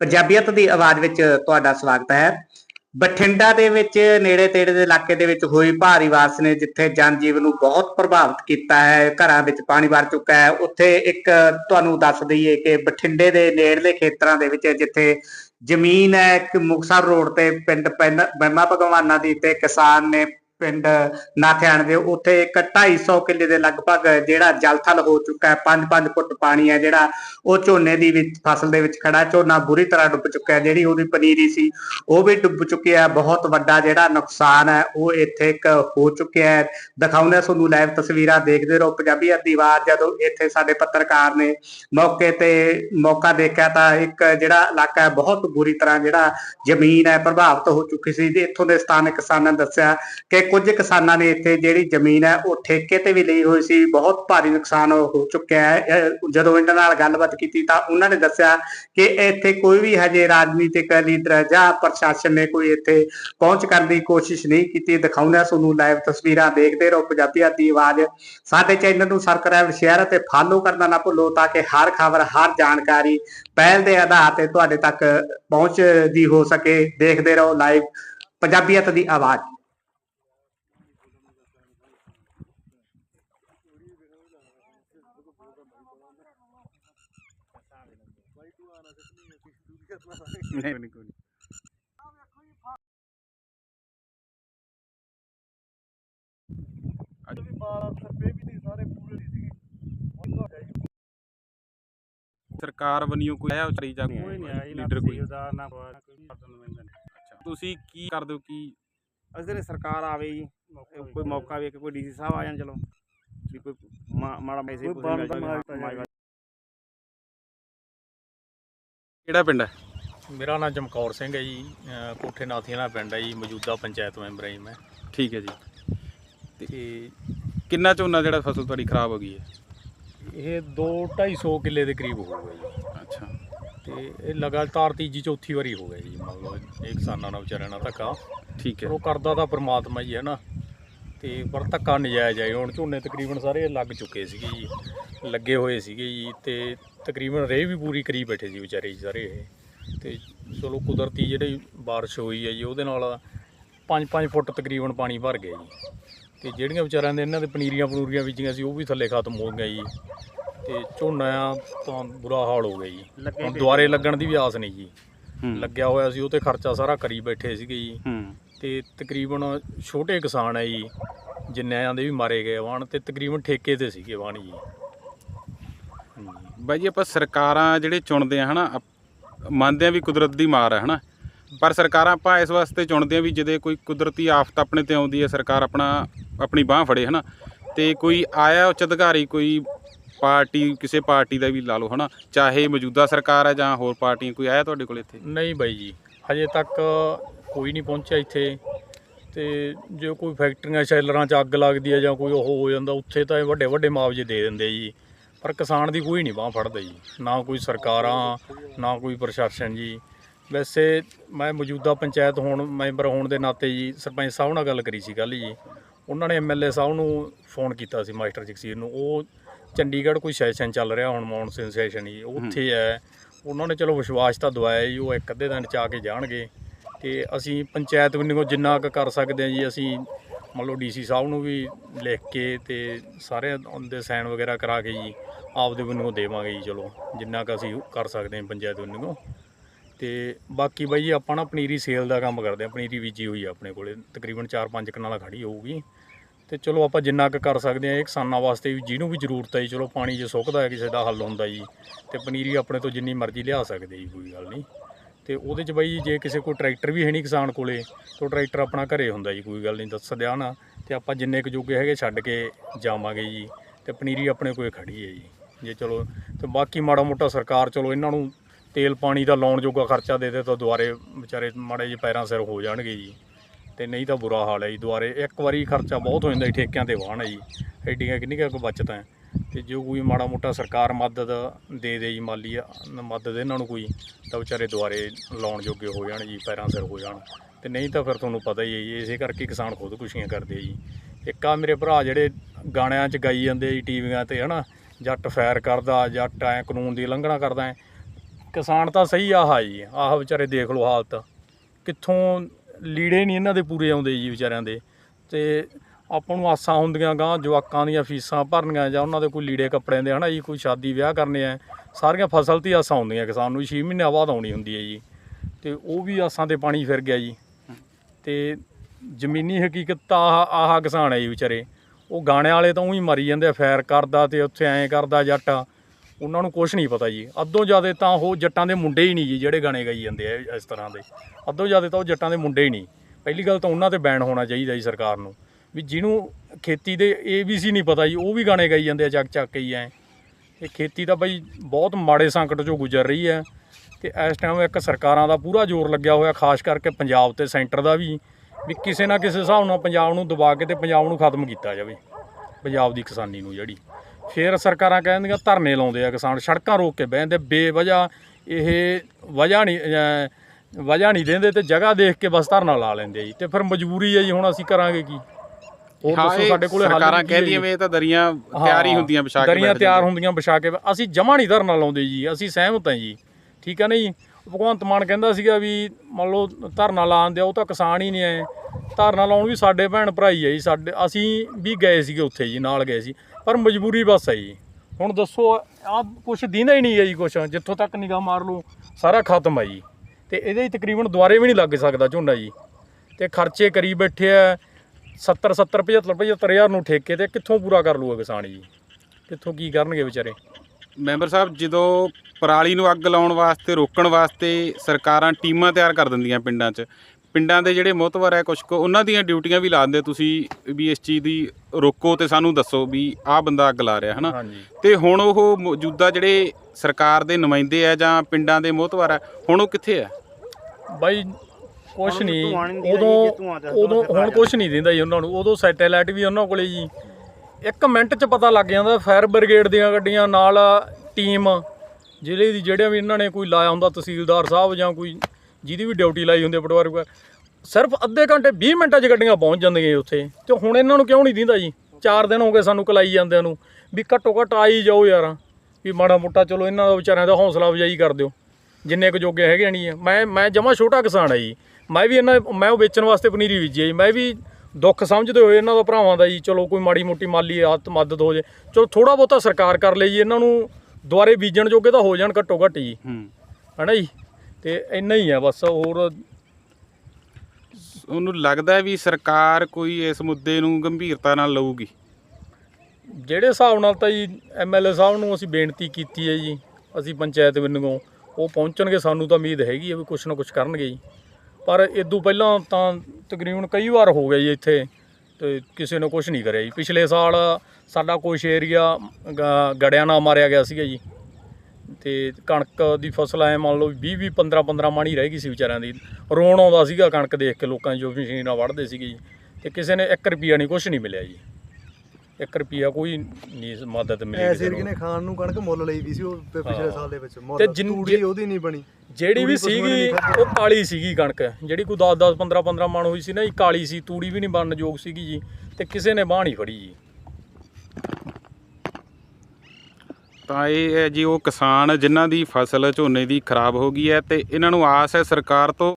ਪੰਜਾਬੀਅਤ ਦੀ ਆਵਾਜ਼ ਵਿੱਚ ਤੁਹਾਡਾ ਸਵਾਗਤ ਹੈ। ਬਠਿੰਡਾ ਦੇ ਵਿੱਚ ਨੇੜੇ ਤੇੜੇ ਦੇ ਇਲਾਕੇ ਦੇ ਵਿੱਚ ਹੋਈ ਭਾਰੀ ਬਾਰਿਸ਼ ਨੇ ਜਿੱਥੇ ਜਨ ਜੀਵਨ ਨੂੰ ਬਹੁਤ ਪ੍ਰਭਾਵਿਤ ਕੀਤਾ ਹੈ। ਘਰਾਂ ਵਿੱਚ ਪਾਣੀ ਵੜ ਚੁੱਕਾ ਹੈ। ਉੱਥੇ ਇੱਕ ਤੁਹਾਨੂੰ ਦੱਸ ਦਈਏ ਕਿ ਬਠਿੰਡੇ ਦੇ ਨੇੜਲੇ ਖੇਤਰਾਂ ਦੇ ਵਿੱਚ ਜਿੱਥੇ ਜ਼ਮੀਨ ਹੈ ਇੱਕ ਮੁਕਤਸਰ ਰੋਡ ਤੇ ਪਿੰਡ ਪੈਨ- ਬਹਿਮਾ ਭਗਵਾਨਾਂ ਦੀ ਤੇ ਕਿਸਾਨ ਨੇ ਪਿੰਡ ਨਾਥਿਆਣ ਦੇ, ਉੱਥੇ ਇੱਕ 250 ਕਿੱਲੇ ਦੇ ਲਗਭਗ ਜਿਹੜਾ ਜਲਥਲ ਹੋ ਚੁੱਕਾ ਹੈ 5-5 ਫੁੱਟ ਪਾਣੀ ਹੈ ਜਿਹੜਾ, ਉਹ ਝੋਨੇ ਦੀ ਵਿੱਚ, ਫਸਲ ਦੇ ਵਿੱਚ ਖੜਾ ਝੋਨਾ ਬੁਰੀ ਤਰ੍ਹਾਂ ਡੁੱਬ ਚੁੱਕਾ ਹੈ, ਜਿਹੜੀ ਉਹਦੀ ਪਨੀਰੀ ਸੀ, ਉਹ ਵੀ ਡੁੱਬ ਚੁੱਕੀ ਹੈ, ਬਹੁਤ ਵੱਡਾ ਜਿਹੜਾ ਨੁਕਸਾਨ ਹੈ, ਉਹ ਇੱਥੇ ਇੱਕ ਹੋ ਚੁੱਕਿਆ ਹੈ। ਦਿਖਾਉਂਦੇ ਤੁਹਾਨੂੰ ਲਾਈਵ ਤਸਵੀਰਾਂ, ਦੇਖਦੇ ਰਹੋ, ਪੰਜਾਬੀ ਆਦੀ ਆਵਾਜ਼, ਜਦੋਂ ਇੱਥੇ ਸਾਡੇ ਪੱਤਰਕਾਰ ਨੇ ਮੌਕੇ ਤੇ ਮੌਕਾ ਦੇਖਿਆ ਤਾਂ ਇੱਕ ਜਿਹੜਾ ਇਲਾਕਾ ਹੈ, ਬਹੁਤ ਬੁਰੀ ਤਰ੍ਹਾਂ ਜਿਹੜਾ ਜ਼ਮੀਨ ਹੈ, ਪ੍ਰਭਾਵਿਤ ਹੋ ਚੁੱਕੀ ਸੀ ਇੱਥੋਂ ਦੇ ਸਥਾਨਕ ਕਿਸਾਨਾਂ ਨੇ ਦੱਸਿਆ ਕਿ ਕੁਝ ਕਿਸਾਨਾਂ ਨੇ ਇੱਥੇ ਜਿਹੜੀ ਜ਼ਮੀਨ ਹੈ, ਉਹ ਠੇਕੇ ਤੇ ਵੀ ਲਈ ਹੋਈ ਸੀ। ਬਹੁਤ ਭਾਰੀ ਨੁਕਸਾਨ ਹੋ ਚੁੱਕਿਆ ਹੈ। ਜਦੋਂ ਇਹਨਾਂ ਨਾਲ ਗੱਲਬਾਤ ਕੀਤੀ ਤਾਂ ਉਹਨਾਂ ਨੇ ਦੱਸਿਆ ਕਿ ਇੱਥੇ ਕੋਈ ਵੀ ਹਜੇ ਰਾਜਨੀਤਿਕ ਲੀਡਰ ਜਾਂ ਪ੍ਰਸ਼ਾਸਨ ਨੇ ਕੋਈ ਇੱਥੇ ਪਹੁੰਚ ਕਰਨ ਦੀ ਕੋਸ਼ਿਸ਼ ਨਹੀਂ ਕੀਤੀ। ਦਿਖਾਉਂਦਾ ਤੁਹਾਨੂੰ ਲਾਈਵ ਤਸਵੀਰਾਂ। ਦੇਖਦੇ ਰਹੋ ਪੰਜਾਬੀਆਂ ਦੀ ਆਵਾਜ਼। ਸਾਡੇ ਚੈਨਲ ਨੂੰ ਸਬਸਕ੍ਰਾਈਬ ਸ਼ੇਅਰ ਅਤੇ ਫਾਲੋ ਕਰਨਾ ਨਾ ਭੁੱਲੋ ਤਾਂ ਕਿ ਹਰ ਖਬਰ, ਹਰ ਜਾਣਕਾਰੀ ਪਹਿਲ ਦੇ ਆਧਾਰ ਤੇ ਤੁਹਾਡੇ ਤੱਕ ਪਹੁੰਚਦੀ ਹੋ ਸਕੇ। ਦੇਖਦੇ ਰਹੋ ਲਾਈਵ ਪੰਜਾਬੀਅਤ ਦੀ ਆਵਾਜ਼। ਨਹੀਂ ਨਹੀਂ ਕੋਈ ਵੀ 12 ਰੁਪਏ ਵੀ ਨਹੀਂ ਸਾਰੇ ਪੂਰੇ ਨਹੀਂ ਸੀਗੇ। ਹੁਣ ਤਾਂ ਹੈ ਹੀ ਸਰਕਾਰ ਵੱਲੋਂ ਕੋਈ ਆਇਆ ਉਚਾਰੀ ਜਾਂ ਕੋਈ ਨਹੀਂ ਆਇਆ ਲੀਡਰ ਕੋਈ? ਤਹਿਸੀਲਦਾਰ ਨਾ ਕੋਈ ਨਾ ਕੋਈ ਸਾਧਨ ਮਿਲਦਾ ਨਹੀਂ ਅੱਛਾ। ਤੁਸੀਂ ਕੀ ਕਰਦੇ ਹੋ? ਕੀ ਅਸੀਂ ਤੇ ਸਰਕਾਰ ਆਵੇ ਜੀ ਕੋਈ ਮੌਕਾ ਵੇਖ ਕੇ ਕੋਈ ਡੀਸੀ ਸਾਹਿਬ ਆ ਜਾਣ ਚਲੋ। ਵੀ ਕੋਈ ਮਾ- ਮਾੜਾ ਮੈਸੇਜ ਕੋਈ ਬਣਦਾ ਮਾਜਦਾ। ਕਿਹੜਾ ਪਿੰਡ ਹੈ? ਮੇਰਾ ਨਾਮ ਚਮਕੌਰ ਸਿੰਘ ਹੈ ਜੀ ਅਹ ਕੋਠੇ ਨਾਥੀਆਂ ਦਾ ਪਿੰਡ ਹੈ ਜੀ ਮੌਜੂਦਾ ਪੰਚਾਇਤ ਮੈਂਬਰ ਹਾਂ ਜੀ ਮੈਂ। ਠੀਕ ਹੈ ਜੀ। ਤੇ ਕਿੰਨਾ ਝੋਨਾ ਜਿਹੜਾ ਫਸਲ ਤੁਹਾਡੀ ਖਰਾਬ ਹੋ ਗਈ ਹੈ? ਇਹ 2 250 ਕਿੱਲੇ ਦੇ ਕਰੀਬ ਹੋਊਗਾ ਜੀ। ਅੱਛਾ। ਤੇ ਇਹ ਲਗਾਤਾਰ ਤੀਜੀ ਚੌਥੀ ਵਾਰੀ ਹੋ ਗਿਆ ਜੀ ਮੰਨ ਲਓ ਇਹ ਕਿਸਾਨਾਂ ਨਾਲ ਵਿਚਾਰਿਆਂ ਨਾਲ ਧੱਕਾ। ਠੀਕ ਪਰ ਹੈ ਉਹ ਕਰਦਾ ਤਾਂ ਪ੍ਰਮਾਤਮਾ ਹੀ ਹੈ ਨਾ। ਤੇ ਪਰ ਧੱਕਾ ਨਜਾਇਜ਼ ਹੈ ਹੁਣ ਝੋਨੇ ਤਕਰੀਬਨ ਸਾਰੇ ਲੱਗ ਚੁੱਕੇ ਸੀਗੇ ਜੀ ਲੱਗੇ ਹੋਏ ਸੀਗੇ ਜੀ ਤੇ ਤਕਰੀਬਨ ਰੇ ਵੀ ਪੂਰੀ ਕਰੀ ਬੈਠੇ ਸੀ ਵਿਚਾਰੇ ਜੀ ਸਾਰੇ ਇਹ। ਤੇ ਚਲੋ ਕੁਦਰਤੀ ਜਿਹੜੀ ਬਾਰਿਸ਼ ਹੋਈ ਹੈ ਜੀ ਉਹਦੇ ਨਾਲ 5-5 ਫੁੱਟ ਤਕਰੀਬਨ ਪਾਣੀ ਭਰ ਗਿਆ ਜੀ। ਤੇ ਜਿਹੜੀਆਂ ਵਿਚਾਰਿਆਂ ਦੇ ਇਹਨਾਂ ਦੇ ਪਨੀਰੀਆਂ ਪਨੂਰੀਆਂ ਬੀਜੀਆਂ ਸੀ ਉਹ ਵੀ ਥੱਲੇ ਖਤਮ ਹੋ ਗਈਆਂ ਜੀ। ਤੇ ਝੋਨਾ ਤਾਂ ਬੁਰਾ ਹਾਲ ਹੋ ਗਿਆ ਜੀ। ਹੁਣ ਦੁਆਰੇ ਲੱਗਣ ਦੀ ਵੀ ਆਸ ਨਹੀਂ ਜੀ। ਲੱਗਿਆ ਹੋਇਆ ਸੀ ਉਹ ਤੇ ਖਰਚਾ ਸਾਰਾ ਕਰੀ ਬੈਠੇ ਸੀਗੇ ਜੀ। ਤੇ ਤਕਰੀਬਨ ਛੋਟੇ ਕਿਸਾਨ ਹੈ ਜੀ ਜਿੰਨਿਆਂ ਦੇ ਵੀ ਮਾਰੇ ਗਏ ਵਾਣ ਤੇ ਤਕਰੀਬਨ ਠੇਕੇ ਤੇ ਸੀਗੇ ਵਾਣ ਜੀ। ਬਾਈ ਜੀ ਆਪਾਂ ਸਰਕਾਰਾਂ ਜਿਹੜੇ ਚੁਣਦੇ ਆ ਹਨਾ ਮੰਨਦੇ ਆ ਵੀ ਕੁਦਰਤ ਦੀ ਮਾਰ ਹੈ ਹਨਾ। ਪਰ ਸਰਕਾਰਾਂ ਆਪਾਂ ਇਸ ਵਾਸਤੇ ਚੁਣਦੇ ਆ ਵੀ ਜਦੋਂ ਕੋਈ ਕੁਦਰਤੀ ਆਫਤ ਆਪਣੇ ਤੇ ਆਉਂਦੀ ਹੈ ਸਰਕਾਰ ਆਪਣਾ ਆਪਣੀ ਬਾਹ ਫੜੇ ਹਨਾ। ਤੇ ਕੋਈ ਆਇਆ ਉੱਚ ਅਧਿਕਾਰੀ ਕੋਈ ਪਾਰਟੀ, ਕਿਸੇ ਪਾਰਟੀ ਦਾ ਵੀ ਲਾ ਲਓ, ਹਨਾ? ਚਾਹੇ ਮੌਜੂਦਾ ਸਰਕਾਰ ਹੈ ਜਾਂ ਹੋਰ ਪਾਰਟੀਆਂ, ਕੋਈ ਆਇਆ ਤੁਹਾਡੇ ਕੋਲ ਇੱਥੇ? ਨਹੀਂ ਬਾਈ ਜੀ, ਹਜੇ ਤੱਕ ਕੋਈ ਨਹੀਂ ਪਹੁੰਚਿਆ ਇੱਥੇ। ਤੇ ਜੇ ਕੋਈ ਫੈਕਟਰੀਆਂ, ਸ਼ੈਲਰਾਂ 'ਚ ਅੱਗ ਲੱਗਦੀ ਹੈ ਜਾਂ ਕੋਈ ਉਹ ਹੋ ਜਾਂਦਾ, ਉੱਥੇ ਤਾਂ ਇਹ ਵੱਡੇ ਵੱਡੇ ਮੁਆਵਜ਼ੇ ਦੇ ਦਿੰਦੇ ਜੀ। ਪਰ ਕਿਸਾਨ ਦੀ ਕੋਈ ਨਹੀਂ ਬਾਹ ਫੜਦਾ ਜੀ। ਨਾ ਕੋਈ ਸਰਕਾਰਾਂ, ਨਾ ਕੋਈ ਪ੍ਰਸ਼ਾਸਨ ਜੀ। ਵੈਸੇ ਮੈਂ ਮੌਜੂਦਾ ਪੰਚਾਇਤ ਹੋਣ, ਮੈਂਬਰ ਹੋਣ ਦੇ ਨਾਤੇ ਜੀ, ਸਰਪੰਚ ਸਾਹਿਬ ਨਾਲ ਗੱਲ ਕਰੀ ਸੀ ਕੱਲ੍ਹ ਜੀ। ਉਹਨਾਂ ਨੇ ਐਮਐਲਏ ਸਾਹਿਬ ਨੂੰ ਫੋਨ ਕੀਤਾ ਸੀ, ਮਾਸਟਰ ਜਗਸੀਰ ਨੂੰ। ਉਹ ਚੰਡੀਗੜ੍ਹ ਕੋਈ ਸੈਸ਼ਨ ਚੱਲ ਰਿਹਾ, ਹੁਣ ਮੌਨਸੂਨ ਸੈਸ਼ਨ ਜੀ, ਉੱਥੇ ਹੈ। ਉਹਨਾਂ ਨੇ ਚਲੋ ਵਿਸ਼ਵਾਸ ਤਾਂ ਦਵਾਇਆ ਜੀ, ਉਹ ਇੱਕ ਅੱਧੇ ਦਿਨ ਚ ਆ ਕੇ ਜਾਣਗੇ। ਤੇ ਅਸੀਂ ਪੰਚਾਇਤ ਵੱਲੋਂ ਜਿੰਨਾ ਕੁ ਕਰ ਸਕਦੇ ਹਾਂ ਜੀ, ਅਸੀਂ ਮੰਨ ਲਓ ਡੀਸੀ ਸਾਹਿਬ ਨੂੰ ਵੀ ਲਿਖ ਕੇ ਤੇ ਸਾਰੇ ਦੇ ਸਾਈਨ ਵਗੈਰਾ ਕਰਾ ਕੇ ਜੀ, ਆਪਦੇ ਵੱਲੋਂ ਦੇਵਾਂਗੇ ਜੀ, ਚਲੋ, ਜਿੰਨਾ ਕੁ ਅਸੀਂ ਕਰ ਸਕਦੇ ਹਾਂ ਪੰਚਾਇਤ ਵੱਲੋਂ ਤੇ ਬਾਕੀ ਬਾਈ ਜੀ, ਆਪਾਂ ਨਾ ਪਨੀਰੀ ਸੇਲ ਦਾ ਕੰਮ ਕਰਦੇ ਹਾਂ, ਪਨੀਰੀ ਬੀਜੀ ਹੋਈ ਆ ਆਪਣੇ ਕੋਲੇ, ਤਕਰੀਬਨ 4-5 ਕਨਾਲਾਂ ਖੜੀ ਹੋਊਗੀ। ਤੇ ਚਲੋ ਆਪਾਂ ਜਿੰਨਾ ਕੁ ਕਰ ਸਕਦੇ ਹਾਂ, ਇਹ ਕਿਸਾਨਾਂ ਵਾਸਤੇ ਵੀ ਜਿਹਨੂੰ ਵੀ ਜ਼ਰੂਰਤ ਹੈ ਜੀ, ਚਲੋ ਪਾਣੀ ਜੇ ਸੁੱਕਦਾ ਹੈ, ਕਿਸੇ ਦਾ ਹੱਲ ਹੁੰਦਾ ਜੀ, ਤੇ ਪਨੀਰੀ ਆਪਣੇ ਤੋਂ ਜਿੰਨੀ ਮਰਜ਼ੀ ਲਿਆ ਸਕਦੇ ਜੀ, ਕੋਈ ਗੱਲ ਨਹੀਂ। ਤੇ ਉਹਦੇ ਚ ਬਾਈ ਜੇ ਕਿਸੇ ਕੋਲ ਟਰੈਕਟਰ ਵੀ ਹੈ ਨਹੀਂ ਕਿਸਾਨ ਕੋਲੇ, ਤਾਂ ਟਰੈਕਟਰ ਆਪਣਾ ਘਰੇ ਹੁੰਦਾ ਜੀ, ਕੋਈ ਗੱਲ ਨਹੀਂ, ਦੱਸ ਦਿਆ ਨਾ। ਤੇ ਆਪਾਂ ਜਿੰਨੇ ਕੁ ਜੋਗੇ ਹੈਗੇ ਛੱਡ ਕੇ ਜਾਵਾਂਗੇ ਜੀ, ਤੇ ਪਨੀਰੀ ਆਪਣੇ ਕੋਲੇ ਖੜੀ ਹੈ ਜੀ। ਜੇ ਚਲੋ, ਤੇ ਬਾਕੀ ਮਾੜਾ ਮੋਟਾ ਸਰਕਾਰ ਚਲੋ ਇਹਨਾਂ ਨੂੰ ਤੇਲ ਪਾਣੀ ਦਾ ਲਾਉਣ ਜੋਗਾ ਖਰਚਾ ਦੇ ਦੇ ਤਾਂ ਦੁਆਰੇ ਵਿਚਾਰੇ ਮਾੜੇ ਜਿਹੇ ਪੈਰਾਂ ਸਿਰ ਹੋ ਜਾਣਗੇ ਜੀ। ਤੇ ਨਹੀਂ ਤਾਂ ਬੁਰਾ ਹਾਲ ਹੈ ਜੀ ਦੁਆਰੇ ਇੱਕ ਵਾਰੀ ਖਰਚਾ ਬਹੁਤ ਹੋ ਜਾਂਦਾ ਜੀ ਠੇਕਿਆਂ ਤੇ ਵਾਹਣ ਹੈ ਜੀ। ਐਡੀਆਂ ਕਿੰਨੀ ਕੁ ਬਚਤ ਹੈ। ਤੇ ਜੋ ਕੋਈ ਮਾੜਾ ਮੋਟਾ ਸਰਕਾਰ ਮਦਦ ਦੇ ਦੇ ਜੀ ਮਾਲੀ, ਮਦਦ ਇਹਨਾਂ ਨੂੰ ਕੋਈ, ਤਾਂ ਵਿਚਾਰੇ ਦੁਆਰੇ ਲਾਉਣ ਜੋਗੇ ਹੋ ਜਾਣ ਜੀ, ਪੈਰਾਂ ਸਿਰ ਹੋ ਜਾਣ। ਤੇ ਨਹੀਂ ਤਾਂ ਫਿਰ ਤੁਹਾਨੂੰ ਪਤਾ ਹੀ ਹੈ ਜੀ, ਇਸੇ ਕਰਕੇ ਕਿਸਾਨ ਖੁਦਕੁਸ਼ੀਆਂ ਕਰਦੇ ਜੀ। ਇੱਕ ਆ ਮੇਰੇ ਭਰਾ ਜਿਹੜੇ ਗਾਣਿਆਂ 'ਚ ਗਾਈ ਜਾਂਦੇ ਜੀ ਟੀਵੀਆਂ ਤੇ, ਹਨਾ? ਜੱਟ ਫੈਰ ਕਰਦਾ, ਜੱਟ ਐ ਕਾਨੂੰਨ ਦੀ ਉਲੰਘਣਾ ਕਰਦਾ ਐ। ਕਿਸਾਨ ਤਾਂ ਸਹੀ ਆਹ ਜੀ, ਆਹ ਵਿਚਾਰੇ ਦੇਖ ਲਓ ਹਾਲਤ। ਕਿੱਥੋਂ ਲੀੜੇ ਨਹੀਂ ਇਹਨਾਂ ਦੇ ਪੂਰੇ ਆਉਂਦੇ ਜੀ ਵਿਚਾਰਿਆਂ ਦੇ। ਤੇ ਆਪਾਂ ਨੂੰ ਆਸਾਂ ਹੁੰਦੀਆਂ ਗਾਂ ਜਵਾਕਾਂ ਦੀਆਂ ਫੀਸਾਂ ਭਰਨੀਆਂ ਜਾਂ ਉਹਨਾਂ ਦੇ ਕੋਈ ਲੀੜੇ ਕੱਪੜਿਆਂ ਦੇ, ਹਨਾ ਜੀ, ਕੋਈ ਸ਼ਾਦੀ ਵਿਆਹ ਕਰਨੇ ਆ, ਸਾਰੀਆਂ ਫਸਲ ਤੇ ਹੀ ਆਸਾਂ ਹੁੰਦੀਆਂ ਕਿਸਾਨ ਨੂੰ 6 ਮਹੀਨਿਆਂ ਬਾਅਦ ਆਉਣੀ ਹੁੰਦੀ ਹੈ ਜੀ। ਤੇ ਉਹ ਵੀ ਆਸਾਂ ਤੇ ਪਾਣੀ ਫਿਰ ਗਿਆ ਜੀ। ਤੇ ਜ਼ਮੀਨੀ ਹਕੀਕਤ ਤਾਂ ਆਹ ਆਹ ਕਿਸਾਨ ਹੈ ਜੀ ਵਿਚਾਰੇ। ਉਹ ਗਾਣੇ ਵਾਲੇ ਤਾਂ ਉਹੀ ਮਰੀ ਜਾਂਦੇ ਆ, ਫੈਰ ਕਰਦਾ ਤੇ ਉੱਥੇ ਐਂ ਕਰਦਾ ਜੱਟ। ਉਹਨਾਂ ਨੂੰ ਕੁਝ ਨਹੀਂ ਪਤਾ ਜੀ। ਅੱਧੋਂ ਜ਼ਿਆਦਾ ਤਾਂ ਉਹ ਜੱਟਾਂ ਦੇ ਮੁੰਡੇ ਹੀ ਨਹੀਂ ਜੀ, ਜਿਹੜੇ ਗਾਣੇ ਗਾਈ ਜਾਂਦੇ ਆ ਇਸ ਤਰ੍ਹਾਂ ਦੇ। ਅੱਧੋਂ ਜ਼ਿਆਦਾ ਤਾਂ ਉਹ ਜੱਟਾਂ ਦੇ ਮੁੰਡੇ ਹੀ ਨਹੀਂ। ਪਹਿਲੀ ਗੱਲ ਤਾਂ ਉਹਨਾਂ ਤੇ ਬੈਨ ਹੋਣਾ ਚਾਹੀਦਾ ਜੀ ਸਰਕਾਰ ਨੂੰ। ਵੀ ਜਿਹਨੂੰ ਖੇਤੀ ਦੇ ਏਬੀਸੀ ਨਹੀਂ ਪਤਾ ਜੀ, ਉਹ ਵੀ ਗਾਣੇ ਗਾਈ ਜਾਂਦੇ ਆ, ਚੱਕ ਚੱਕ ਕੇ ਹੀ ਐ। ਇਹ ਖੇਤੀ ਤਾਂ ਬਈ ਬਹੁਤ ਮਾੜੇ ਸੰਕਟ ਚੋਂ ਗੁਜ਼ਰ ਰਹੀ ਹੈ। ਤੇ ਇਸ ਟਾਈਮ ਇੱਕ ਸਰਕਾਰਾਂ ਦਾ ਪੂਰਾ ਜ਼ੋਰ ਲੱਗਿਆ ਹੋਇਆ, ਖਾਸ ਕਰਕੇ ਪੰਜਾਬ ਤੇ ਸੈਂਟਰ ਦਾ ਵੀ। ਵੀ ਕਿਸੇ ਨਾ ਕਿਸੇ ਹਿਸਾਬ ਨਾਲ ਪੰਜਾਬ ਨੂੰ ਦਬਾ ਕੇ ਤੇ ਪੰਜਾਬ ਨੂੰ ਖਤਮ ਕੀਤਾ ਜਾਵੇ। ਪੰਜਾਬ ਦੀ ਕਿਸਾਨੀ ਨੂੰ ਜਿਹੜੀ। ਫਿਰ ਸਰਕਾਰਾਂ ਕਹਿੰਦੀਆਂ ਧਰਨੇ ਲਾਉਂਦੇ ਆ ਕਿਸਾਨ ਸੜਕਾਂ ਰੋਕ ਕੇ ਬਹਿੰਦੇ ਬੇਵਜ੍ਹਾ ਇਹ ਵਜ੍ਹਾ ਨਹੀਂ ਵਜ੍ਹਾ ਨਹੀਂ ਦਿੰਦੇ ਤੇ ਜਗ੍ਹਾ ਦੇਖ ਕੇ ਬਸ ਧਰਨਾ ਲਾ ਲੈਂਦੇ ਜੀ। ਤੇ ਫਿਰ ਮਜਬੂਰੀ ਹੈ ਜੀ ਹੁਣ ਅਸੀਂ ਕਰਾਂਗੇ ਕੀ? ਹੋਰ ਹਾਂ ਦੱਸੋ ਸਾਡੇ ਕੋਲੇ ਹੱਲ ਸਰਕਾਰਾਂ? ਕਹਿੰਦੀਆਂ ਵੀ ਇਹ ਤਾਂ ਦਰੀਆਂ ਤਿਆਰ ਹੀ ਹੁੰਦੀਆਂ ਵਿਛਾ ਕੇ ਦਰੀਆਂ ਤਿਆਰ। ਹੁੰਦੀਆਂ ਵਿਛਾ ਕੇ ਅਸੀਂ ਜਮਾ ਨਹੀਂ ਧਰਨਾ ਲਾਉਂਦੇ ਜੀ ਅਸੀਂ ਸਹਿਮਤ ਹਾਂ ਜੀ। ਠੀਕ ਹੈ ਨਾ ਜੀ ਭਗਵੰਤ ਮਾਨ ਕਹਿੰਦਾ ਸੀਗਾ ਵੀ ਮੰਨ ਲਓ ਧਰਨਾ ਲਾਉਣ ਦਿਆ ਉਹ ਤਾਂ ਕਿਸਾਨ ਹੀ ਨਹੀਂ ਆਏ ਧਾਰਨਾ ਲਾਉਣ ਵੀ ਸਾਡੇ ਭੈਣ ਭਰਾ ਹੀ ਹੈ ਜੀ, ਸਾਡੇ ਅਸੀਂ ਵੀ ਗਏ ਸੀਗੇ ਉੱਥੇ ਜੀ, ਨਾਲ ਗਏ ਸੀ। ਪਰ ਮਜਬੂਰੀ ਬਸ ਹੈ ਜੀ। ਹੁਣ ਦੱਸੋ ਆ ਕੁਛ ਦਿੰਦਾ ਹੀ ਨਹੀਂ ਹੈ ਜੀ ਕੁਛ, ਜਿੱਥੋਂ ਤੱਕ ਨਿਗਾਹ ਮਾਰ ਲਓ ਸਾਰਾ ਖਤਮ ਹੈ ਜੀ। ਤੇ ਇਹਦੇ ਹੀ ਤਕਰੀਬਨ ਦੁਆਰੇ ਵੀ ਨਹੀਂ ਲੱਗ ਸਕਦਾ ਝੋਨਾ ਜੀ। ਤੇ ਖਰਚੇ ਕਰੀ ਬੈਠੇ ਆ 70 70 75 75 ਹਜ਼ਾਰ ਨੂੰ ਠੇਕੇ ਤੇ ਕਿੱਥੋਂ ਪੂਰਾ ਕਰ ਲੂਗਾ ਕਿਸਾਨ ਜੀ? ਕਿੱਥੋਂ ਕੀ ਕਰਨਗੇ ਵਿਚਾਰੇ? ਮੈਂਬਰ ਸਾਹਿਬ, ਜਦੋਂ ਪਰਾਲੀ ਨੂੰ ਅੱਗ ਲਾਉਣ ਵਾਸਤੇ, ਰੋਕਣ ਵਾਸਤੇ ਸਰਕਾਰਾਂ ਟੀਮਾਂ ਤਿਆਰ ਕਰ ਦਿੰਦੀਆਂ ਪਿੰਡਾਂ 'ਚ ਪਿੰਡਾਂ ਦੇ ਜਿਹੜੇ ਮੋਹਤਵਰ ਹੈ ਕੁਛ ਕੁ ਉਹਨਾਂ ਦੀਆਂ ਡਿਊਟੀਆਂ ਵੀ ਲਾ ਦਿੰਦੇ ਤੁਸੀਂ ਵੀ ਇਸ ਚੀਜ਼ ਦੀ ਰੋਕੋ ਤੇ ਸਾਨੂੰ ਦੱਸੋ ਵੀ ਆਹ ਬੰਦਾ ਅੱਗ ਲਾ ਰਿਹਾ ਹਨਾ? ਤੇ ਹੁਣ ਉਹ ਮੌਜੂਦਾ ਜਿਹੜੇ ਸਰਕਾਰ ਦੇ ਨੁਮਾਇੰਦੇ ਆ ਜਾਂ ਪਿੰਡਾਂ ਦੇ ਮੋਹਤਵਰ ਆ ਹੁਣ ਉਹ ਕਿੱਥੇ ਆ ਬਾਈ ਕੁਛ ਨਹੀਂ। ਉਦੋਂ ਉਦੋਂ ਹੁਣ ਕੁਛ ਨਹੀਂ ਦਿੰਦਾ ਜੀ ਉਹਨਾਂ ਨੂੰ। ਉਦੋਂ ਸੈਟੇਲਾਈਟ ਵੀ ਉਹਨਾਂ ਕੋਲੇ ਜੀ। ਇੱਕ ਮਿੰਟ 'ਚ ਪਤਾ ਲੱਗ ਜਾਂਦਾ ਫਾਇਰ ਬ੍ਰਿਗੇਡ ਦੀਆਂ ਗੱਡੀਆਂ ਨਾਲ ਟੀਮ ਜ਼ਿਲ੍ਹੇ ਦੀ ਜਿਹੜਿਆਂ ਵੀ ਇਹਨਾਂ ਨੇ ਕੋਈ ਲਾਇਆ ਹੁੰਦਾ ਤਹਿਸੀਲਦਾਰ ਸਾਹਿਬ ਜਾਂ ਕੋਈ ਜਿਹਦੀ ਵੀ ਡਿਊਟੀ ਲਾਈ ਹੁੰਦੀ ਪਟਵਾਰੀ ਵਗੈਰਾ, ਸਿਰਫ ਅੱਧੇ ਘੰਟੇ 20 ਮਿੰਟਾਂ 'ਚ ਗੱਡੀਆਂ ਪਹੁੰਚ ਜਾਂਦੀਆਂ ਉੱਥੇ। ਤੇ ਹੁਣ ਇਹਨਾਂ ਨੂੰ ਕਿਉਂ ਨਹੀਂ ਦਿੰਦਾ ਜੀ? 4 ਦਿਨ ਹੋ ਗਏ ਸਾਨੂੰ ਕਲਾਈ ਜਾਂਦਿਆਂ ਨੂੰ ਵੀ ਘੱਟੋ ਘੱਟ ਆ ਹੀ ਜਾਓ ਯਾਰ। ਵੀ ਮਾੜਾ ਮੋਟਾ ਚਲੋ ਇਹਨਾਂ ਦਾ ਵਿਚਾਰਿਆਂ ਦਾ ਹੌਸਲਾ ਅਫਜ਼ਾਈ ਕਰ ਦਿਓ। ਜਿੰਨੇ ਕੁ ਜੋਗੇ ਹੈਗੇ ਨਹੀਂ ਆ। ਮੈਂ ਮੈਂ ਜਮਾ ਛੋਟਾ ਕਿਸਾਨ ਆ ਜੀ। ਮੈਂ ਵੀ ਇਹਨਾਂ ਮੈਂ ਉਹ ਵੇਚਣ ਵਾਸਤੇ ਪਨੀਰੀ ਬੀਜੀ ਜੀ। ਮੈਂ ਵੀ ਦੁੱਖ ਸਮਝਦੇ ਹੋਏ ਇਹਨਾਂ ਦਾ ਭਰਾਵਾਂ ਦਾ ਜੀ ਚਲੋ ਕੋਈ ਮਾੜੀ ਮੋਟੀ ਮਾਲੀ ਆਤ ਮਦਦ ਹੋ ਜੇ। ਚਲੋ ਥੋੜਾ ਬਹੁਤਾ ਸਰਕਾਰ ਕਰ ਲਈ ਜੀ। ਇਹਨਾਂ ਨੂੰ ਦੁਆਰੇ ਬੀਜਣ ਜੋਗੇ ਤਾਂ ਹੋ ਜਾਣ ਘੱਟੋ ਘੱਟ ਜੀ। ਹਨਾ ਜੀ? ਤੇ ਇੰਨਾ ਹੀ ਆ ਬਸ ਹੋਰ ਉਹਨੂੰ ਲੱਗਦਾ ਹੈ ਵੀ ਸਰਕਾਰ ਕੋਈ ਇਸ ਮੁੱਦੇ ਨੂੰ ਗੰਭੀਰਤਾ ਨਾਲ ਲਊਗੀ। ਜਿਹੜੇ ਹਿਸਾਬ ਨਾਲ ਤਾਂ ਜੀ ਐਮਐਲਏ ਸਾਹਿਬ ਨੂੰ ਅਸੀਂ ਬੇਨਤੀ ਕੀਤੀ ਹੈ ਜੀ ਅਸੀਂ ਪੰਚਾਇਤ ਵੱਲੋਂ ਉਹ ਪਹੁੰਚਣਗੇ ਸਾਨੂੰ ਤਾਂ ਉਮੀਦ ਹੈਗੀ ਹੈ ਵੀ ਕੁਛ ਨਾ ਕੁਛ ਕਰਨਗੇ ਜੀ। ਪਰ ਇਦੋਂ ਪਹਿਲਾਂ ਤਾਂ ਤਕਰੀਬਨ ਕਈ ਵਾਰ ਹੋ ਗਿਆ ਜੀ ਇੱਥੇ ਤੇ ਕਿਸੇ ਨੇ ਕੁਛ ਨਹੀਂ ਕਰਿਆ ਜੀ। ਪਿਛਲੇ ਸਾਲ ਸਾਡਾ ਕੁਛ ਏਰੀਆ ਗੜਿਆਂ ਨਾਲ ਮਾਰਿਆ ਗਿਆ ਸੀਗਾ ਜੀ। ਤੇ ਕਣਕ ਦੀ ਫਸਲ ਐ ਮੰਨ ਲਓ 20 20 15 15 ਮਾਣੀ ਰਹਿ ਗਈ ਸੀ ਵਿਚਾਰਿਆਂ ਦੀ। ਰੋਣ ਆਉਂਦਾ ਸੀਗਾ ਕਣਕ ਦੇਖ ਕੇ ਲੋਕਾਂ ਜੋ ਮਸ਼ੀਨ ਵੜਦੇ ਸੀਗੇ ਜੀ। ਤੇ ਕਿਸੇ ਨੇ 1 ਰੁਪਿਆ ਨਹੀਂ ਕੁਛ ਨਹੀਂ ਮਿਲਿਆ ਜੀ। 1 ਰੁਪਿਆ ਕੋਈ ਨਹੀਂ ਮਦਦ ਮਿਲੀ ਐਸ ਕਿਸੇ ਏਰੀਏ ਨੂੰ। ਨੇ ਖਾਣ ਨੂੰ ਕਣਕ ਮੁੱਲ ਲਈ ਵੀ ਸੀ ਉਹ ਪਿਛਲੇ। ਸਾਲ ਦੇ ਵਿੱਚ ਤੇ ਜਿਨ- ਉਹਦੀ ਨਹੀਂ ਬਣੀ। ਜਿਹੜੀ ਵੀ ਸੀਗੀ। ਉਹ ਕਾਲੀ ਸੀਗੀ ਕਣਕ। ਜਿਹੜੀ ਕੋਈ 10 10 15 15 ਮਣ ਹੋਈ ਸੀ ਨਾ ਇਹ ਕਾਲੀ ਸੀ ਤੂੜੀ ਵੀ ਨਹੀਂ ਬਣਨ ਯੋਗ ਸੀਗੀ ਜੀ। ਤੇ ਕਿਸੇ ਨੇ ਬਾਹ ਨਹੀਂ ਫੜੀ ਜੀ। ਤਾਂ ਇਹ ਹੈ ਜੀ ਉਹ ਕਿਸਾਨ ਜਿਨ੍ਹਾਂ ਦੀ ਫਸਲ ਝੋਨੇ ਦੀ ਖਰਾਬ ਹੋ ਗਈ ਹੈ ਅਤੇ ਇਹਨਾਂ ਨੂੰ ਆਸ ਹੈ ਸਰਕਾਰ ਤੋਂ